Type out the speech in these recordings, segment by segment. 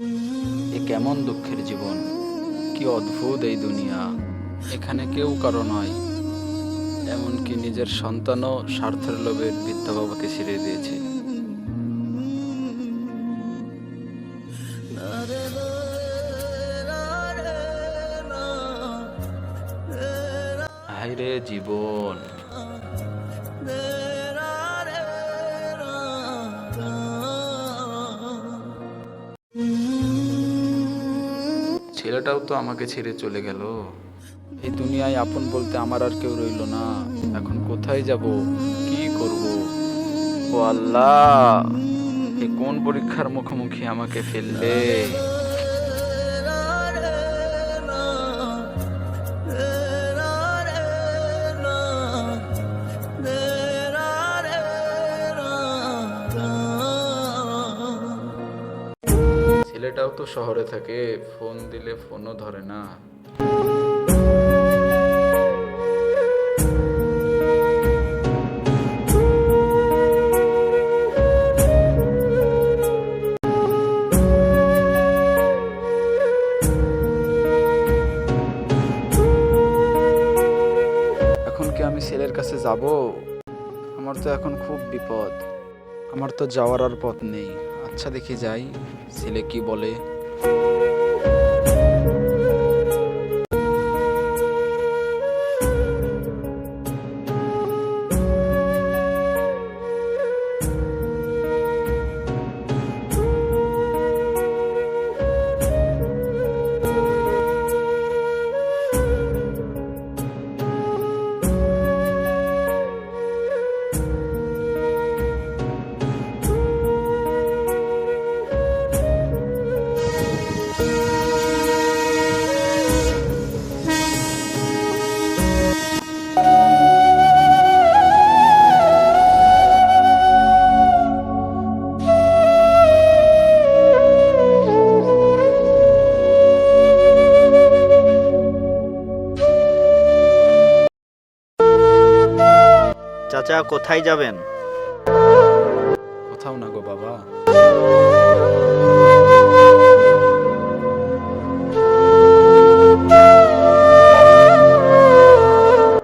এ কেমন দুঃখের জীবন? কি অদ্ভুত এই দুনিয়া। এখানে কেউ কারও নয়। এমনকি নিজের সন্তানও স্বার্থের লোভে বৃদ্ধা বাবাকে ছেড়ে দিয়েছে। জীবন। ছেলেটাও তো আমাকে ছেড়ে চলে গেল। এই দুনিয়ায় আপন বলতে আমার আর কেউ রইল না। এখন কোথায় যাব? কি করব? ও আল্লাহ, এ কোন পরীক্ষার মুখোমুখি আমাকে ফেললে? তো শহরে থাকে, ফোন দিলে ফোনও ধরে না। আমি ছেলের কাছে যাব? আমার তো এখন খুব বিপদ। আমার তো যাওয়ার আর পথ নেই। আচ্ছা দেখি যাই ছেলে কি বলে? চাচা কোথায় যাবেন? কোথাও না গো বাবা।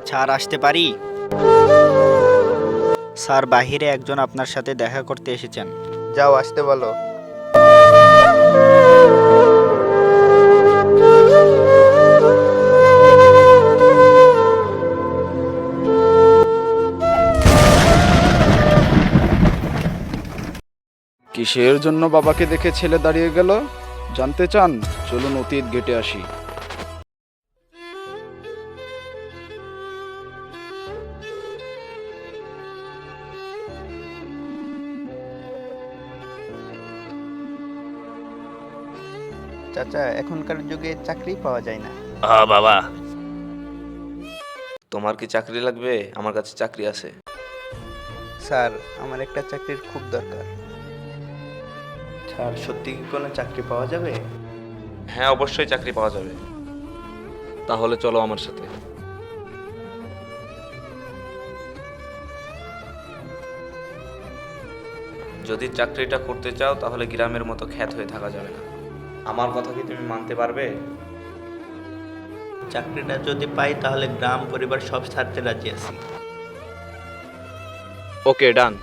স্যার আসতে পারি? স্যার বাহিরে একজন আপনার সাথে দেখা করতে এসেছেন। যাও আসতে বলো। কিসের জন্য বাবাকে দেখে ছেলে দাঁড়িয়ে গেল? জানতে চান? চলুন অতীত গেটে আসি। চাচা এখনকার যুগে চাকরি পাওয়া যায় না। হ্যাঁ বাবা। তোমার কি চাকরি লাগবে? আমার কাছে চাকরি আছে। স্যার আমার একটা চাকরির খুব দরকার। স্যার সত্যি কি কোনো চাকরি পাওয়া যাবে? হ্যাঁ অবশ্যই চাকরি পাওয়া যাবে। তাহলে চলো আমার সাথে। যদি চাকরিটা করতে চাও তাহলে গ্রামের মতো খ্যাত হয়ে থাকা যাবে না। আমার কথা কি তুমি মানতে পারবে? চাকরিটা যদি পাই তাহলে গ্রাম পরিবার সব ছাড়তে রাজি আছি। ওকে ডান।